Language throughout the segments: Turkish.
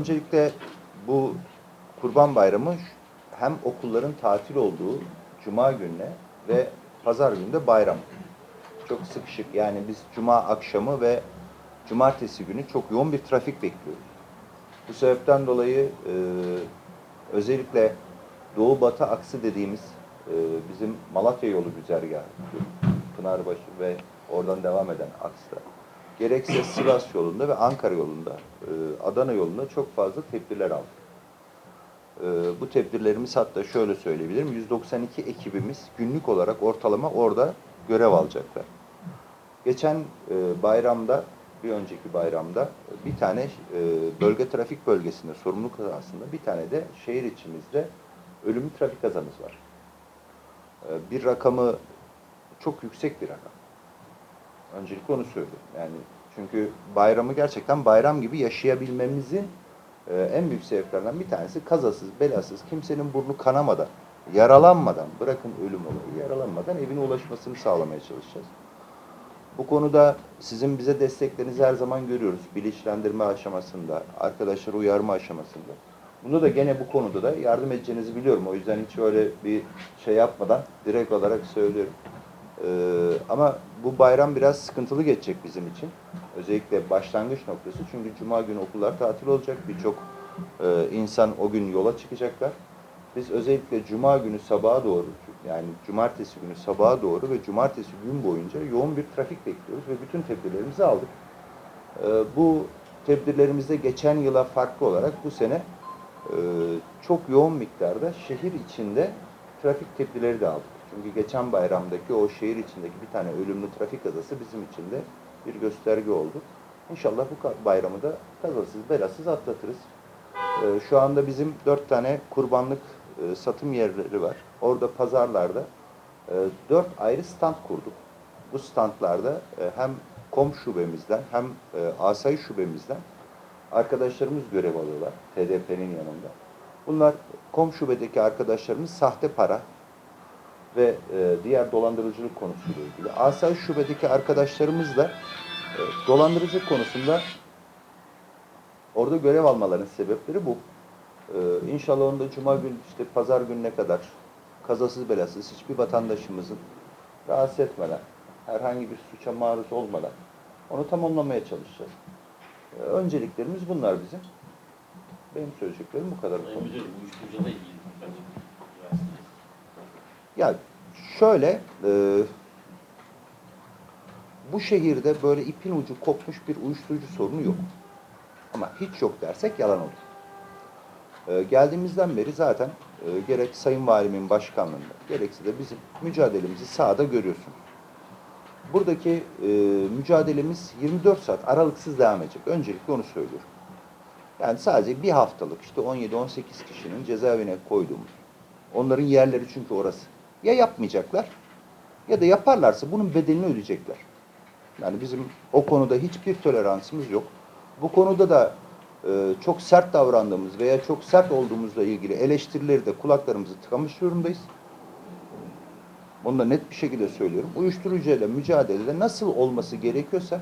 Öncelikle bu Kurban Bayramı hem okulların tatil olduğu Cuma gününe ve Pazar günü de bayram. Çok sıkışık yani biz Cuma akşamı ve Cumartesi günü çok yoğun bir trafik bekliyoruz. Bu sebepten dolayı e, özellikle Doğu Batı aksı dediğimiz e, bizim Malatya yolu güzergahı, Pınarbaşı ve oradan devam eden aksta. Gerekse Sivas yolunda ve Ankara yolunda, e, Adana yolunda çok fazla tedbirler aldık. E, bu tedbirlerimiz hatta şöyle söyleyebilirim, 192 ekibimiz günlük olarak ortalama orada görev alacaklar. Geçen e, bayramda, bir önceki bayramda bir tane bölge trafik bölgesinde sorumlu kazasında bir tane de şehir içimizde ölümlü trafik kazamız var. Bir rakamı çok yüksek bir rakam. Öncelikle onu söyleyeyim. Yani çünkü bayramı gerçekten bayram gibi yaşayabilmemizin e, en büyük sebeplerinden bir tanesi kazasız, belasız, kimsenin burnu kanamadan, yaralanmadan, bırakın ölüm olayı, yaralanmadan evine ulaşmasını sağlamaya çalışacağız. Bu konuda sizin bize desteklerinizi her zaman görüyoruz. Bilinçlendirme aşamasında, arkadaşları uyarma aşamasında. Bunda da gene bu konuda da yardım edeceğinizi biliyorum. O yüzden hiç öyle bir şey yapmadan direkt olarak söylüyorum. Ee, ama bu bayram biraz sıkıntılı geçecek bizim için. Özellikle başlangıç noktası. Çünkü Cuma günü okullar tatil olacak. Birçok e, insan o gün yola çıkacaklar. Biz özellikle Cuma günü sabaha doğru, yani Cumartesi günü sabaha doğru ve Cumartesi gün boyunca yoğun bir trafik bekliyoruz ve bütün tedbirlerimizi aldık. Ee, bu tedbirlerimizde geçen yıla farklı olarak bu sene e, çok yoğun miktarda şehir içinde trafik tedbirleri de aldık. Çünkü geçen bayramdaki o şehir içindeki bir tane ölümlü trafik kazası bizim için de bir gösterge oldu. İnşallah bu bayramı da kazasız belasız atlatırız. Ee, Şu anda bizim dört tane kurbanlık e, satım yerleri var. Orada pazarlarda e, dört ayrı stand kurduk. Bu standlarda e, hem kom şubemizden hem e, asayiş şubemizden arkadaşlarımız görev alıyorlar TDP'nin yanında. Bunlar kom şubedeki arkadaşlarımız sahte para ve e, diğer dolandırıcılık konusuyla ilgili. Asayiş şubedeki arkadaşlarımız da e, dolandırıcılık konusunda Orada görev almaların sebepleri bu. Ee, inşallah onu cuma gün işte pazar gününe kadar kazasız belasız hiçbir vatandaşımızın rahatsız etmeden, herhangi bir suça maruz olmadan onu tamamlamaya çalışacağız. Ee, önceliklerimiz bunlar bizim. Benim söyleyeceklerim bu kadar. Sayın. Müdürüm, uyuşturucuyla ilgili şöyle e, bu şehirde böyle ipin ucu kopmuş bir uyuşturucu sorunu yok. Ama hiç yok dersek yalan olur. E, geldiğimizden beri zaten e, gerek Sayın Valimin başkanlığında gerekse de bizim mücadelemizi sahada görüyorsun. Buradaki e, mücadelemiz 24 saat aralıksız devam edecek. Öncelikle onu söylüyorum. Yani sadece bir haftalık işte 17-18 kişinin cezaevine koyduğumuz. Onların yerleri çünkü orası. Ya yapmayacaklar ya da yaparlarsa bunun bedelini ödeyecekler. Yani bizim o konuda hiçbir toleransımız yok. Bu konuda da e, çok sert davrandığımız veya çok sert olduğumuzla ilgili eleştirileri de kulaklarımızı tıkamış durumdayız. Bunu da net bir şekilde söylüyorum. Uyuşturucuyla mücadelede nasıl olması gerekiyorsa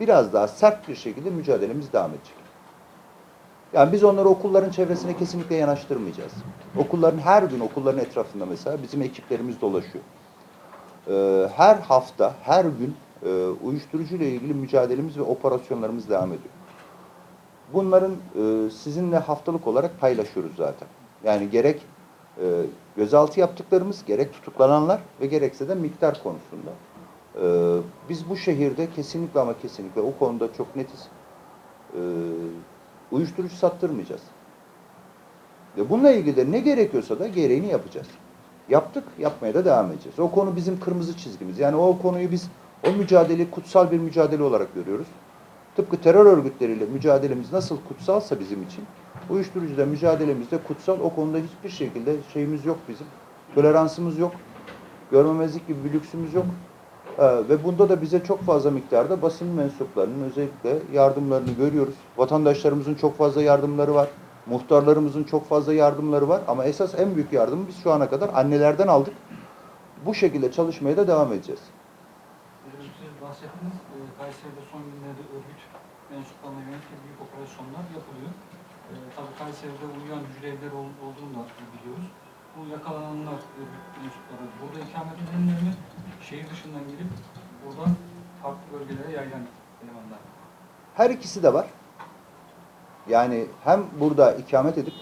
biraz daha sert bir şekilde mücadelemiz devam edecek. Yani biz onları okulların çevresine kesinlikle yanaştırmayacağız. Okulların her gün okulların etrafında mesela bizim ekiplerimiz dolaşıyor. Ee, her hafta, her gün e, uyuşturucuyla ilgili mücadelemiz ve operasyonlarımız devam ediyor. Bunların e, sizinle haftalık olarak paylaşıyoruz zaten. Yani gerek e, gözaltı yaptıklarımız, gerek tutuklananlar ve gerekse de miktar konusunda. Biz bu şehirde kesinlikle ama kesinlikle o konuda çok netiz. Uyuşturucu sattırmayacağız. Ve bununla ilgili de ne gerekiyorsa da gereğini yapacağız. Yaptık, yapmaya da devam edeceğiz. O konu bizim kırmızı çizgimiz. Yani o konuyu biz o mücadeleyi kutsal bir mücadele olarak görüyoruz. Tıpkı terör örgütleriyle mücadelemiz nasıl kutsalsa bizim için, uyuşturucuyla mücadelemiz de kutsal. O konuda hiçbir şekilde şeyimiz yok bizim. Toleransımız yok. Görmemezlik gibi bir lüksümüz yok. Ee, ve bunda da bize çok fazla miktarda basın mensuplarının özellikle yardımlarını görüyoruz. Vatandaşlarımızın çok fazla yardımları var. Muhtarlarımızın çok fazla yardımları var. Ama esas en büyük yardımı biz şu ana kadar annelerden aldık. Bu şekilde çalışmaya da devam edeceğiz. Bahsettiniz. e, Kayseri'de son günlerde örgüt mensuplarına yönelik büyük operasyonlar yapılıyor. E, tabii Kayseri'de uyuyan hücre evleri ol, olduğunu da biliyoruz. Bu yakalananlar mensupları burada ikamet edenler mi? Şehir dışından gelip buradan farklı bölgelere yayılan elemanlar. Her ikisi de var. Yani hem burada ikamet edip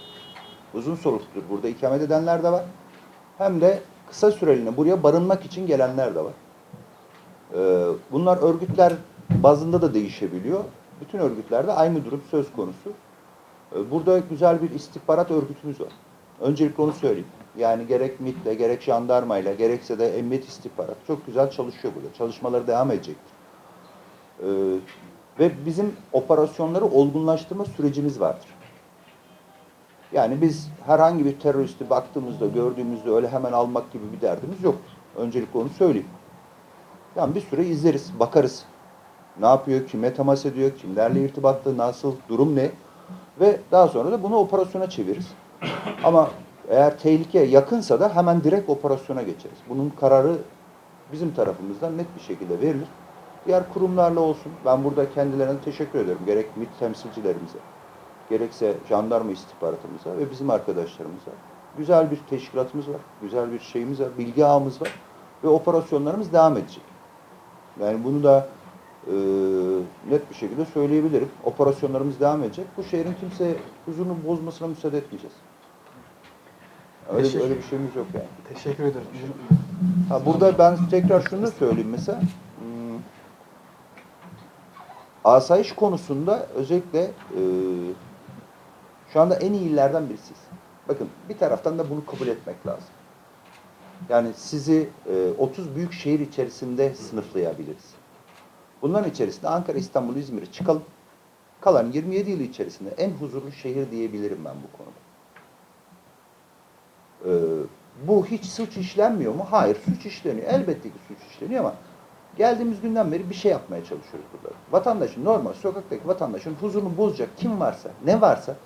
uzun solukludur burada ikamet edenler de var. Hem de kısa süreliğine buraya barınmak için gelenler de var. Ee, bunlar örgütler bazında da değişebiliyor. Bütün örgütlerde aynı durum söz konusu. Ee, burada güzel bir istihbarat örgütümüz var. Öncelikle onu söyleyeyim. Yani gerek MİT'le, gerek jandarmayla, gerekse de emniyet istihbarat çok güzel çalışıyor burada. Çalışmaları devam edecektir. Ee, ve bizim operasyonları olgunlaştırma sürecimiz vardır. Yani biz herhangi bir teröristi baktığımızda, gördüğümüzde öyle hemen almak gibi bir derdimiz yoktur. Öncelikle onu söyleyeyim. Yani bir süre izleriz, bakarız. Ne yapıyor, kime temas ediyor, kimlerle irtibatta, nasıl, durum ne? Ve daha sonra da bunu operasyona çeviririz. Ama eğer tehlike yakınsa da hemen direkt operasyona geçeriz. Bunun kararı bizim tarafımızdan net bir şekilde verilir. Diğer kurumlarla olsun. Ben burada kendilerine teşekkür ederim. Gerek MİT temsilcilerimize, gerekse jandarma istihbaratımıza ve bizim arkadaşlarımıza. Güzel bir teşkilatımız var. Güzel bir şeyimiz var. Bilgi ağımız var. Ve operasyonlarımız devam edecek. Yani bunu da e, net bir şekilde söyleyebilirim. Operasyonlarımız devam edecek. Bu şehrin kimse huzurunu bozmasına müsaade etmeyeceğiz. Öyle, Teşekkür- öyle bir şeyimiz yok yani. Teşekkür ederim. Ha, burada ben tekrar şunu da söyleyeyim mesela. Hmm, asayiş konusunda özellikle e, şu anda en iyi illerden birisiyiz. Bakın bir taraftan da bunu kabul etmek lazım. Yani sizi e, 30 büyük şehir içerisinde sınıflayabiliriz. Bunların içerisinde Ankara, İstanbul, İzmir'i çıkalım. Kalan 27 yıl içerisinde en huzurlu şehir diyebilirim ben bu konuda. Ee, bu hiç suç işlenmiyor mu? Hayır, suç işleniyor. Elbette ki suç işleniyor ama geldiğimiz günden beri bir şey yapmaya çalışıyoruz burada. Vatandaşın, normal sokaktaki vatandaşın huzurunu bozacak kim varsa, ne varsa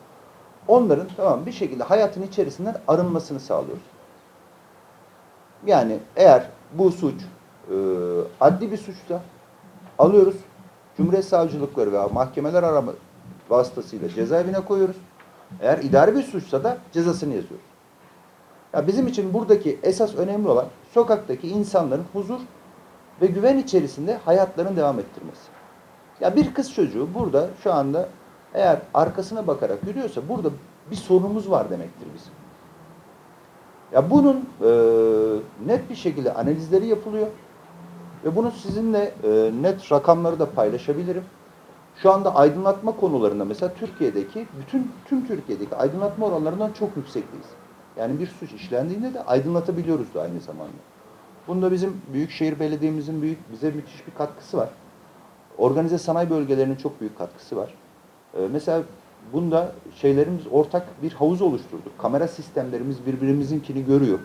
onların tamam bir şekilde hayatın içerisinden arınmasını sağlıyoruz. Yani eğer bu suç e, adli bir suçsa alıyoruz. Cumhuriyet savcılıkları veya mahkemeler arama vasıtasıyla cezaevine koyuyoruz. Eğer idari bir suçsa da cezasını yazıyoruz. Ya bizim için buradaki esas önemli olan sokaktaki insanların huzur ve güven içerisinde hayatlarını devam ettirmesi. Ya bir kız çocuğu burada şu anda eğer arkasına bakarak yürüyorsa burada bir sorunumuz var demektir bizim. Ya bunun e, net bir şekilde analizleri yapılıyor ve bunu sizinle e, net rakamları da paylaşabilirim. Şu anda aydınlatma konularında mesela Türkiye'deki bütün tüm Türkiye'deki aydınlatma oranlarından çok yüksekteyiz. Yani bir suç işlendiğinde de aydınlatabiliyoruz da aynı zamanda. Bunda bizim Büyükşehir Belediye'mizin büyük bize müthiş bir katkısı var. Organize sanayi bölgelerinin çok büyük katkısı var. Ee, mesela bunda şeylerimiz ortak bir havuz oluşturduk. Kamera sistemlerimiz birbirimizinkini görüyor.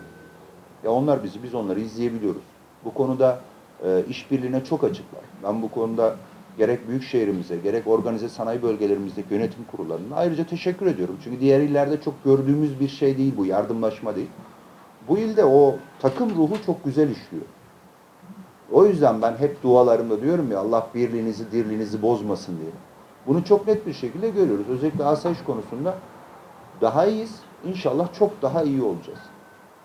Ya onlar bizi, biz onları izleyebiliyoruz. Bu konuda e, işbirliğine çok açıklar. Ben bu konuda gerek büyük şehrimize, gerek organize sanayi bölgelerimizdeki yönetim kurullarına ayrıca teşekkür ediyorum. Çünkü diğer illerde çok gördüğümüz bir şey değil bu, yardımlaşma değil. Bu ilde o takım ruhu çok güzel işliyor. O yüzden ben hep dualarımda diyorum ya Allah birliğinizi, dirliğinizi bozmasın diye. Bunu çok net bir şekilde görüyoruz. Özellikle asayiş konusunda daha iyiyiz. İnşallah çok daha iyi olacağız.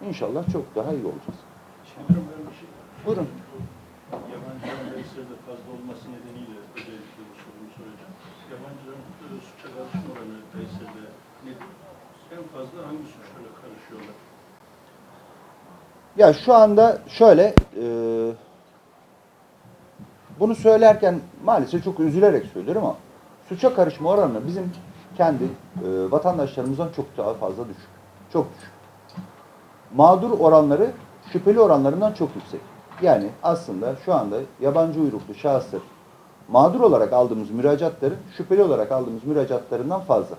İnşallah çok daha iyi olacağız. Bir şey. Buyurun. Kayseri'de fazla olması nedeniyle özellikle bu soruyu soracağım. E, suça oranı Kayseri'de nedir? En fazla hangi suçlara karışıyorlar? Ya şu anda şöyle e, bunu söylerken maalesef çok üzülerek söylüyorum ama suça karışma oranı bizim kendi e, vatandaşlarımızdan çok daha fazla düşük. Çok düşük. Mağdur oranları şüpheli oranlarından çok yüksek. Yani aslında şu anda yabancı uyruklu şahıslar mağdur olarak aldığımız müracaatların şüpheli olarak aldığımız müracaatlarından fazla.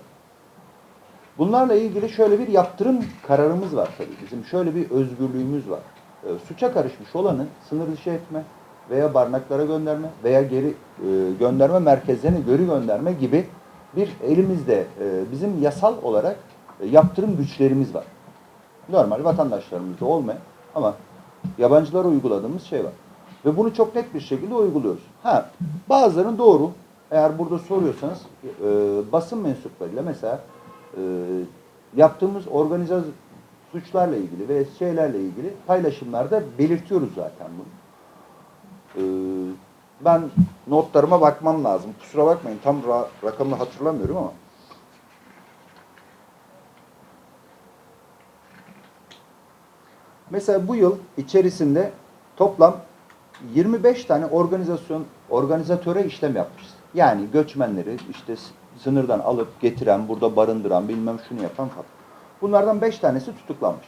Bunlarla ilgili şöyle bir yaptırım kararımız var tabii. Bizim şöyle bir özgürlüğümüz var. E, suça karışmış olanı sınır dışı etme veya barınaklara gönderme veya geri e, gönderme merkezlerine geri gönderme gibi bir elimizde e, bizim yasal olarak e, yaptırım güçlerimiz var. Normal vatandaşlarımızda olmayan ama yabancılara uyguladığımız şey var. Ve bunu çok net bir şekilde uyguluyoruz. Ha, bazılarının doğru. Eğer burada soruyorsanız e, basın mensuplarıyla mesela e, yaptığımız organize suçlarla ilgili ve şeylerle ilgili paylaşımlarda belirtiyoruz zaten bunu. E, ben notlarıma bakmam lazım. Kusura bakmayın tam ra- rakamını hatırlamıyorum ama. Mesela bu yıl içerisinde toplam 25 tane organizasyon organizatöre işlem yapmışız. Yani göçmenleri işte sınırdan alıp getiren, burada barındıran, bilmem şunu yapan falan. Bunlardan 5 tanesi tutuklanmış.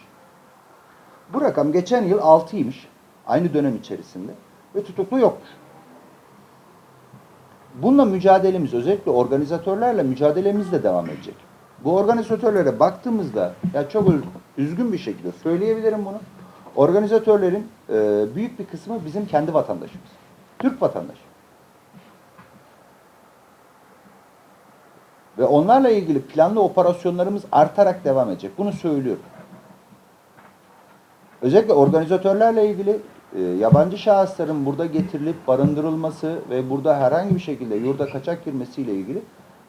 Bu rakam geçen yıl 6'ymış. Aynı dönem içerisinde. Ve tutuklu yokmuş. Bununla mücadelemiz, özellikle organizatörlerle mücadelemiz de devam edecek. Bu organizatörlere baktığımızda, ya çok üz- üzgün bir şekilde söyleyebilirim bunu. Organizatörlerin e, büyük bir kısmı bizim kendi vatandaşımız. Türk vatandaşı. Ve onlarla ilgili planlı operasyonlarımız artarak devam edecek. Bunu söylüyorum. Özellikle organizatörlerle ilgili e, yabancı şahısların burada getirilip barındırılması ve burada herhangi bir şekilde yurda kaçak girmesiyle ilgili.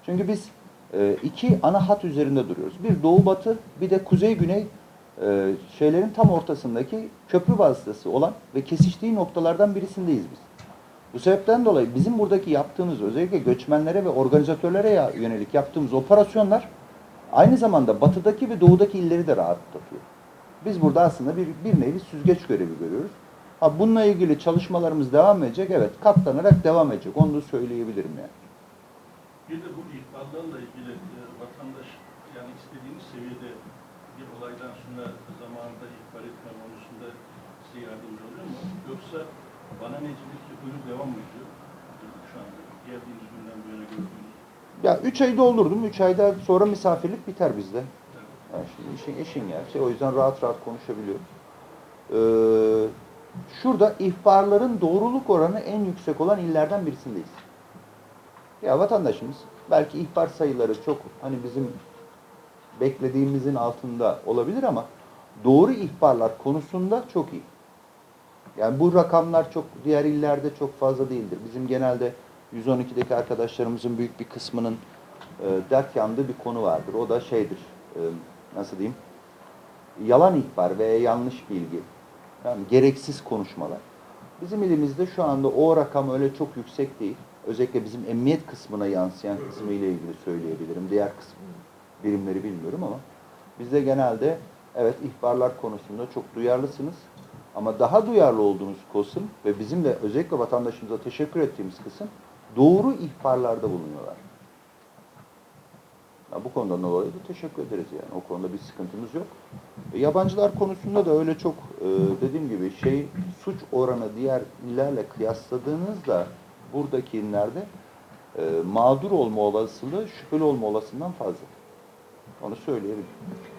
Çünkü biz e, iki ana hat üzerinde duruyoruz. Bir doğu batı bir de kuzey güney e, şeylerin tam ortasındaki köprü vasıtası olan ve kesiştiği noktalardan birisindeyiz biz. Bu sebepten dolayı bizim buradaki yaptığımız özellikle göçmenlere ve organizatörlere yönelik yaptığımız operasyonlar aynı zamanda batıdaki ve doğudaki illeri de rahatlatıyor. Biz burada aslında bir, bir nevi süzgeç görevi görüyoruz. Ha bununla ilgili çalışmalarımız devam edecek. Evet katlanarak devam edecek. Onu da söyleyebilirim yani. Bir de bu ihbarlarla ilgili e, vatandaş yani istediğiniz seviyede bir olaydan sonra zamanında ihbar etme konusunda size yardımcı oluyor mu? Yoksa bana necilik yapıyor devam mı ediyor? Şu anda geldiğiniz günden bu yana gördüğünüz. Ya 3 ay doldurdum. 3 ayda sonra misafirlik biter bizde. Yani şimdi işin, işin gerçeği. O yüzden rahat rahat konuşabiliyorum. Ee, şurada ihbarların doğruluk oranı en yüksek olan illerden birisindeyiz. Ya vatandaşımız belki ihbar sayıları çok hani bizim beklediğimizin altında olabilir ama doğru ihbarlar konusunda çok iyi. Yani bu rakamlar çok diğer illerde çok fazla değildir. Bizim genelde 112'deki arkadaşlarımızın büyük bir kısmının e, dert yandığı bir konu vardır. O da şeydir, e, nasıl diyeyim, yalan ihbar veya yanlış bilgi. Yani gereksiz konuşmalar. Bizim ilimizde şu anda o rakam öyle çok yüksek değil. Özellikle bizim emniyet kısmına yansıyan kısmı ile ilgili söyleyebilirim. Diğer kısım birimleri bilmiyorum ama bizde genelde evet ihbarlar konusunda çok duyarlısınız. Ama daha duyarlı olduğunuz kısım ve bizim de özellikle vatandaşımıza teşekkür ettiğimiz kısım doğru ihbarlarda bulunuyorlar. Ya bu konudan dolayı da teşekkür ederiz yani. O konuda bir sıkıntımız yok. E, yabancılar konusunda da öyle çok e, dediğim gibi şey suç oranı diğer illerle kıyasladığınızda buradaki illerde e, mağdur olma olasılığı şüpheli olma olasılığından fazla. Onu söyleyebilirim.